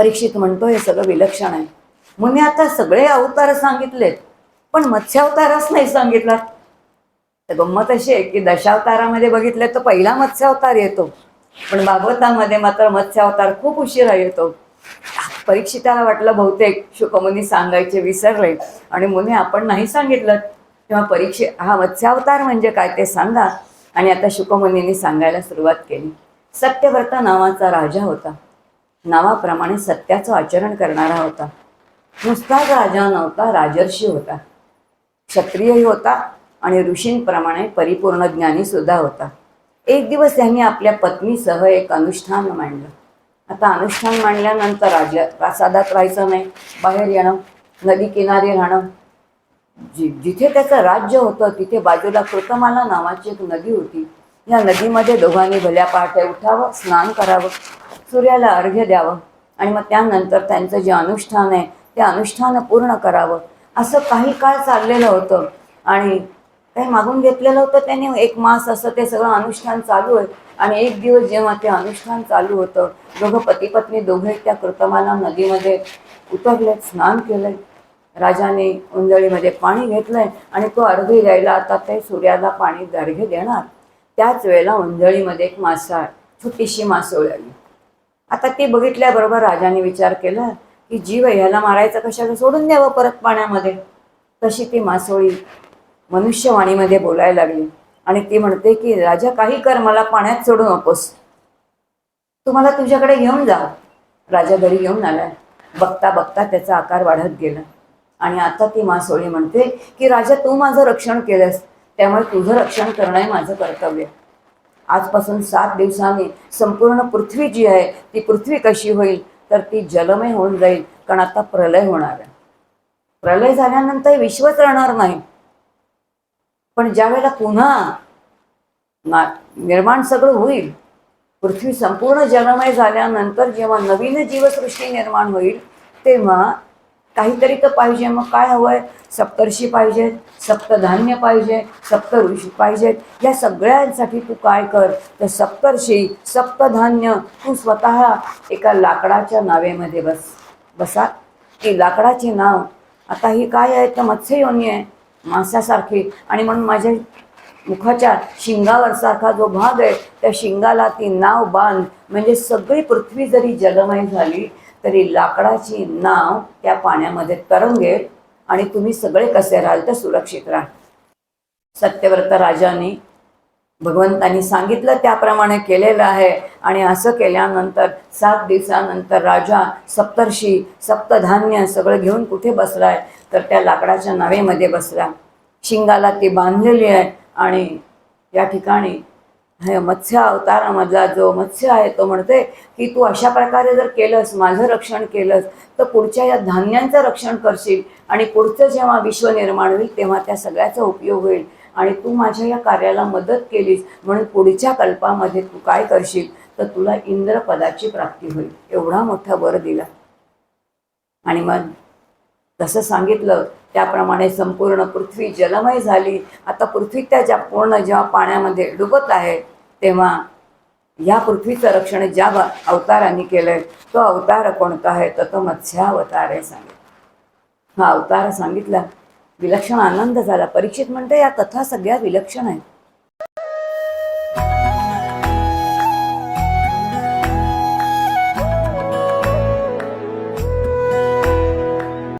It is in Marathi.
परीक्षित म्हणतो हे सगळं विलक्षण आहे. मुने आता सगळे अवतार सांगितलेत पण मत्स्यावतारच नाही सांगितला तर गंमत अशी आहे की दशावतारामध्ये बघितलं तर पहिला मत्स्यावतार येतो. पण भागवतामध्ये मात्र मत्स्यावतार खूप उशिरा येतो. परीक्षिताला वाटलं बहुतेक शुकमुनी सांगायचे विसरले आणि मुनी आपण नाही सांगितलं. तेव्हा परीक्षे हा मत्स्यावतार म्हणजे काय ते सांगा. आणि आता शुकमुनींनी सांगायला सुरुवात केली. सत्यव्रत नावाचा राजा होता. नावाप्रमाणे सत्याचं आचरण करणारा होता. नुसताच राजा नव्हता राजर्षी होता. क्षत्रियही होता आणि ऋषींप्रमाणे परिपूर्ण ज्ञानी सुद्धा होता. एक दिवस त्यांनी आपल्या पत्नीसह एक अनुष्ठान मांडलं. आता अनुष्ठान मांडल्यानंतर राजा प्रासादात राहायचं नाही बाहेर येणं नदी किनारी राहणं. जि जिथे त्याचं राज्य होतं तिथे बाजूला कृतमाला नावाची एक नदी होती. या नदीमध्ये दोघांनी भल्या पहाटे उठावं स्नान करावं. सूर्याला अर्घ्य द्यावं आणि मग त्यानंतर त्यांचं जे अनुष्ठान आहे ते अनुष्ठान पूर्ण करावं. असं काही काळ चाललेलं होतं. आणि काही मागून घेतलेलं होतं त्यांनी एक मास असं ते सगळं अनुष्ठान चालू आहे. आणि एक दिवस जेव्हा ते अनुष्ठान चालू होतं दोघं पती पत्नी दोघे त्या कृतमाला नदीमध्ये उतरले स्नान केलंय राजाने उंजळीमध्ये पाणी घेतलंय आणि तो अर्घ्य द्यायला आता ते सूर्याला पाणी अर्घ्य देणार. त्याच वेळेला उंजळीमध्ये एक मासा छोटीशी मासोळी आली. आता ती बघितल्याबरोबर राजाने विचार केला की जीव ह्याला मारायचं कशाला? सोडून द्यावं परत पाण्यामध्ये. तशी ती मासोळी मनुष्यवाणीमध्ये बोलायला लागली. आणि ती म्हणते की राजा काही कर मला पाण्यात सोडू नकोस. तू मला तुझ्याकडे घेऊन जा. राजा घरी घेऊन आलाय बघता बघता त्याचा आकार वाढत गेला. आणि आता ती मासोळी म्हणते की राजा तू माझं रक्षण केलंस. त्यामुळे तुझं रक्षण करणं हे माझं कर्तव्य आजपासून सात दिवसांनी संपूर्ण पृथ्वी जी आहे ती पृथ्वी कशी होईल तर ती जलमय होऊन जाईल. कारण आता प्रलय होणार आहे. प्रलय झाल्यानंतर विश्वच राहणार नाही. पण ज्या वेळेला पुन्हा ना निर्माण सगळं होईल पृथ्वी संपूर्ण जलमय झाल्यानंतर जेव्हा नवीन जीवसृष्टी निर्माण होईल तेव्हा काहीतरी तर पाहिजे. मग काय हवं आहे सप्तर्षी पाहिजेत सप्तधान्य पाहिजे सप्त ऋषी पाहिजेत या सगळ्यांसाठी तू काय कर? तर सप्तर्षी सप्तधान्य तू स्वतः एका लाकडाच्या नावेमध्ये बस. बसा. ती लाकडाची नाव. आता ही काय आहे? तर मत्स्ययोनी आहे. मांसासारखी. आणि म्हणून माझ्या मुखाच्या शिंगावर सारखा जो भाग आहे त्या शिंगाला ती नाव बांध. म्हणजे सगळी पृथ्वी जरी जलमय झाली तरी लाकडाची नाव त्या पाण्यामध्ये तरंगेल आणि तुम्ही सगळे कसे राहाल तर सुरक्षित राहा. सत्यव्रत राजाने भगवंतांनी सांगितलं त्याप्रमाणे केलेलं आहे. आणि असं केल्यानंतर सात दिवसानंतर राजा सप्तर्षी सप्तधान्य सगळं घेऊन कुठे बसलाय? तर त्या लाकडाच्या नावेमध्ये बसला. शिंगाला ती बांधलेली आहे आणि या ठिकाणी हे मत्स्य अवतारामधला जो मत्स्य आहे तो म्हणते की तू अशा प्रकारे जर केलंस माझं रक्षण केलंस तर पुढच्या या धान्यांचं रक्षण करशील आणि पुढचं जेव्हा विश्व निर्माण होईल तेव्हा त्या सगळ्याचा उपयोग होईल आणि तू माझ्या या कार्याला मदत केलीस म्हणून पुढच्या कल्पामध्ये तू काय करशील तर तुला इंद्रपदाची प्राप्ती होईल. एवढा मोठा वर दिला. आणि मग जसं सांगितलं त्याप्रमाणे संपूर्ण पृथ्वी जलमय झाली. आता पृथ्वी त्या ज्या पूर्ण जेव्हा पाण्यामध्ये डुबत आहे तेव्हा या पृथ्वीचं रक्षण ज्या अवतारांनी अवतारांनी केलंय तो अवतार कोणता आहे? तर तो मत्स्यावतार आहे सांगितलं. हा अवतार सांगितला. विलक्षण आनंद झाला. परीक्षित म्हणते या कथा सगळ्या विलक्षण आहेत